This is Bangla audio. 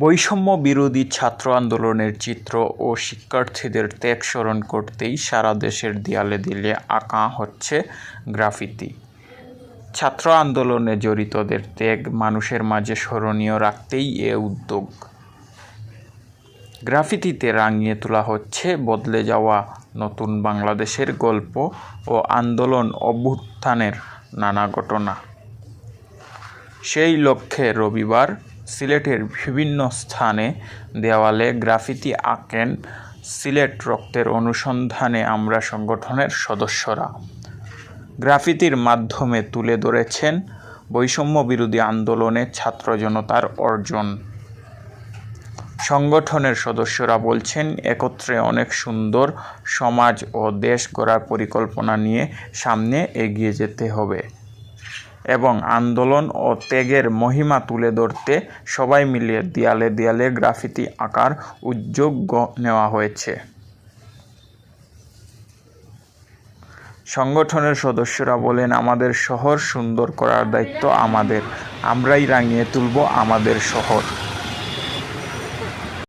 বৈষম্য বিরোধী ছাত্র আন্দোলনের চিত্র ও শিক্ষার্থীদের ত্যাগ স্মরণ করতেই সারা দেশের দেয়ালে দেয়ালে আঁকা হচ্ছে গ্রাফিতি। ছাত্র আন্দোলনে জড়িতদের ত্যাগ মানুষের মাঝে স্মরণীয় রাখতেই এ উদ্যোগ। গ্রাফিতিতে রাঙিয়ে তোলা হচ্ছে বদলে যাওয়া নতুন বাংলাদেশের গল্প ও আন্দোলন অভ্যুত্থানের নানা ঘটনা। সেই লক্ষ্যে রবিবার সিলেটের বিভিন্ন স্থানে দেওয়ালে গ্রাফিতি আঁকেন সিলেট রক্তের অনুসন্ধানে আমরা সংগঠনের সদস্যরা। গ্রাফিতির মাধ্যমে তুলে ধরেছেন বৈষম্য বিরোধী আন্দোলনে ছাত্র জনতার অর্জন। সংগঠনের সদস্যরা বলছেন, একত্রে অনেক সুন্দর সমাজ ও দেশ গড়ার পরিকল্পনা নিয়ে সামনে এগিয়ে যেতে হবে। এবং আন্দোলন ও ত্যাগের মহিমা তুলে ধরতে সবাই মিলিয়ে দেয়ালে দেয়ালে গ্রাফিতি আঁকার উদ্যোগ নেওয়া হয়েছে। সংগঠনের সদস্যরা বলেন, আমাদের শহর সুন্দর করার দায়িত্ব আমাদের। আমরাই রাঙিয়ে তুলব আমাদের শহর।